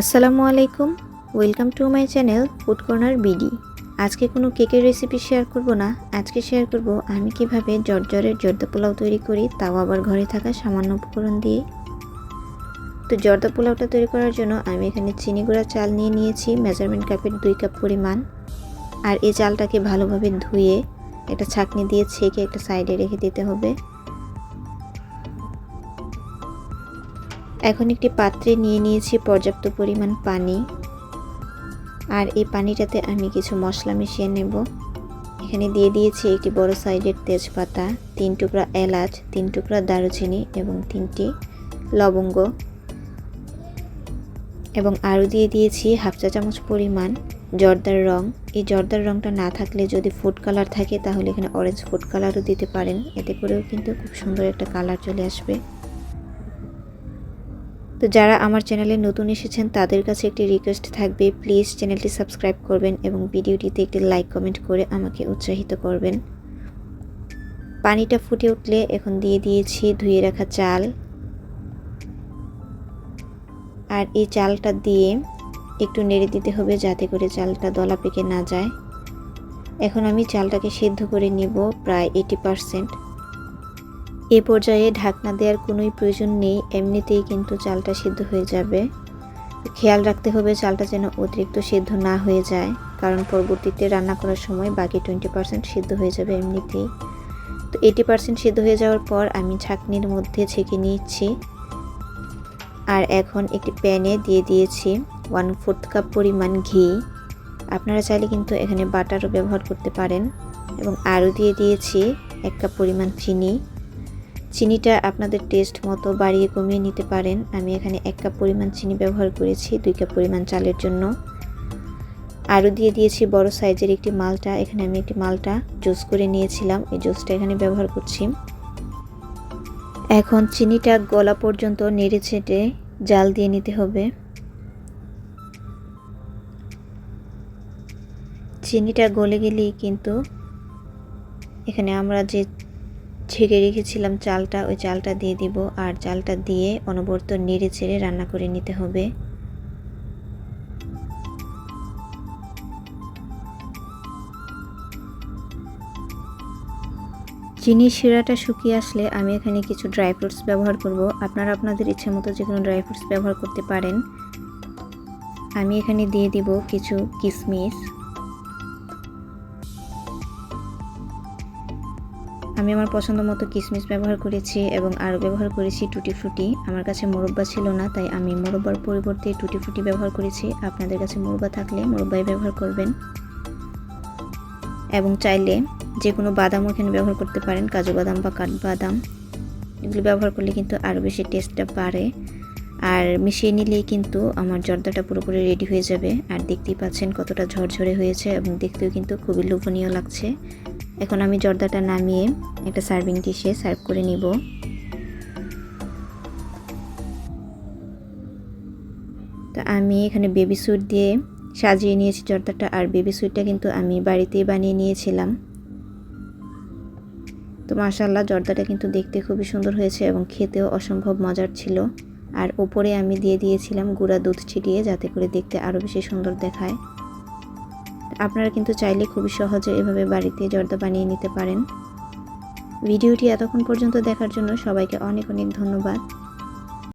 আসসালামু আলাইকুম। Welcome to my channel food corner BD আজকে কোনো কেকের রেসিপি শেয়ার করব না। আজকে শেয়ার করব আমি কীভাবে জর্জরের জর্দা পোলাও তৈরি করি, তাও আবার ঘরে থাকা সামান্য উপকরণ দিয়ে। তো জর্দা পোলাওটা তৈরি করার জন্য আমি এখানে চিনি গুঁড়া চাল নিয়ে নিয়েছি মেজারমেন্ট কাপের দুই কাপ পরিমাণ। আর এই চালটাকে ভালোভাবে ধুয়ে একটা ছাঁকনি দিয়ে ছেঁকে একটা সাইডে রেখে দিতে হবে। এখন একটি পাত্রে নিয়ে নিয়েছি পর্যাপ্ত পরিমাণ পানি। আর এই পানিটাতে আমি কিছু মশলা মিশিয়ে নেব। এখানে দিয়ে দিয়েছি একটি বড় সাইজের তেজপাতা, তিন টুকরা এলাচ, তিন টুকরা দারুচিনি এবং তিনটি লবঙ্গ। এবং আরও দিয়ে দিয়েছি হাফ চা চামচ পরিমাণ জর্দার রং। এই জর্দার রংটা না থাকলে যদি ফুড কালার থাকে তাহলে এখানে অরেঞ্জ ফুড কালারও দিতে পারেন। এতে করেও কিন্তু খুব সুন্দর একটা কালার চলে আসবে। তো যারা আমার চ্যানেলে নতুন এসেছেন, তাদের কাছে একটি রিকোয়েস্ট থাকবে প্লিজ চ্যানেলটি সাবস্ক্রাইব করবেন এবং ভিডিওটিতে একটি লাইক কমেন্ট করে আমাকে উৎসাহিত করবেন। পানিটা ফুটে উঠলে এখন দিয়ে দিয়েছি ধুয়ে রাখা চাল। আর এই চালটা দিয়ে একটু নেড়ে দিতে হবে যাতে করে চালটা দলা পেকে না যায়। এখন আমি চালটাকে সিদ্ধ করে নিব প্রায় এইটি পারসেন্ট এ পর্যায়ে ঢাকনা দেওয়ার কোনোই প্রয়োজন নেই, এমনিতেই কিন্তু চালটা সিদ্ধ হয়ে যাবে। খেয়াল রাখতে হবে চালটা যেন অতিরিক্ত সিদ্ধ না হয়ে যায়, কারণ পরবর্তীতে রান্না করার সময় বাকি টোয়েন্টি পার্সেন্ট সিদ্ধ হয়ে যাবে এমনিতেই। তো এইটি পার্সেন্ট সিদ্ধ হয়ে যাওয়ার পর আমি ছাঁকনির মধ্যে ছেঁকে নিচ্ছি। আর এখন একটি প্যানে দিয়ে দিয়েছি ওয়ান ফোর্থ কাপ পরিমাণ ঘি। আপনারা চাইলে কিন্তু এখানে বাটারও ব্যবহার করতে পারেন। এবং আরও দিয়ে দিয়েছি এক কাপ পরিমাণ চিনি। চিনিটা আপনাদের টেস্ট মতো বাড়িয়ে কমিয়ে নিতে পারেন। আমি এখানে এক কাপ পরিমাণ চিনি ব্যবহার করেছি, দুই কাপ পরিমাণ চালের জন্য। আরও দিয়ে দিয়েছি বড় সাইজের একটি মালটা। এখানে আমি একটি মালটা জুস করে নিয়েছিলাম। এই জুসটা এখানে ব্যবহার করছি। এখন চিনিটা গলা পর্যন্ত নেড়ে ছেটে জাল দিয়ে নিতে হবে। চিনিটা গলে গেলেই কিন্তু এখানে আমরা যে ছেঁকে রেখেছিলাম চালটা, ওই চালটা দিয়ে দিব। আর চালটা দিয়ে অনবরত নেড়ে ছেড়ে রান্না করে নিতে হবে। চিনি শিরাটা শুকিয়ে আসলে আমি এখানে কিছু ড্রাই ফ্রুটস ব্যবহার করব। আপনারা আপনাদের ইচ্ছে মতো যে কোনো ড্রাই ফ্রুটস ব্যবহার করতে পারেন। আমি এখানে দিয়ে দিব কিছু কিশমিশ আমি আমার পছন্দ মতো কিশমিশ ব্যবহার করেছি এবং আরও ব্যবহার করেছি টুটি ফ্রুটি। আমার কাছে মোরব্বা ছিল না, তাই আমি মোরব্বার পরিবর্তে টুটি ফ্রুটি ব্যবহার করেছি। আপনাদের কাছে মোরব্বা থাকলে মোরব্বাই ব্যবহার করবেন। এবং চাইলে যে কোনো বাদামও এখানে ব্যবহার করতে পারেন, কাজু বাদাম বা কাঠবাদাম এগুলো ব্যবহার করলে কিন্তু আরও বেশি টেস্টটা বাড়ে। আর মিশিয়ে নিলেই কিন্তু আমার জর্দাটা পুরোপুরি রেডি হয়ে যাবে। আর দেখতেই পাচ্ছেন কতটা ঝরঝরে হয়েছে এবং দেখতেও কিন্তু খুবই লোভনীয় লাগছে। এখন আমি জর্দাটা নামিয়ে একটা সার্ভিং ডিশে সার্ভ করে নিব। তা আমি এখানে বেবি সুইট দিয়ে সাজিয়ে নিয়েছি জর্দাটা, আর বেবি সুইটটা কিন্তু আমি বাড়িতেই বানিয়ে নিয়েছিলাম। তো মাশাল্লাহ জর্দাটা কিন্তু দেখতে খুবই সুন্দর হয়েছে এবং খেতেও অসম্ভব মজার ছিল। আর ওপরে আমি দিয়ে দিয়েছিলাম গুঁড়া দুধ ছিটিয়ে যাতে করে দেখতে আরও বেশি সুন্দর দেখায়। আপনারা কিন্তু চাইলে খুবই সহজে এভাবে বাড়িতে জর্দা বানিয়ে নিতে পারেন। ভিডিওটি এতক্ষণ পর্যন্ত দেখার জন্য সবাইকে অনেক অনেক ধন্যবাদ।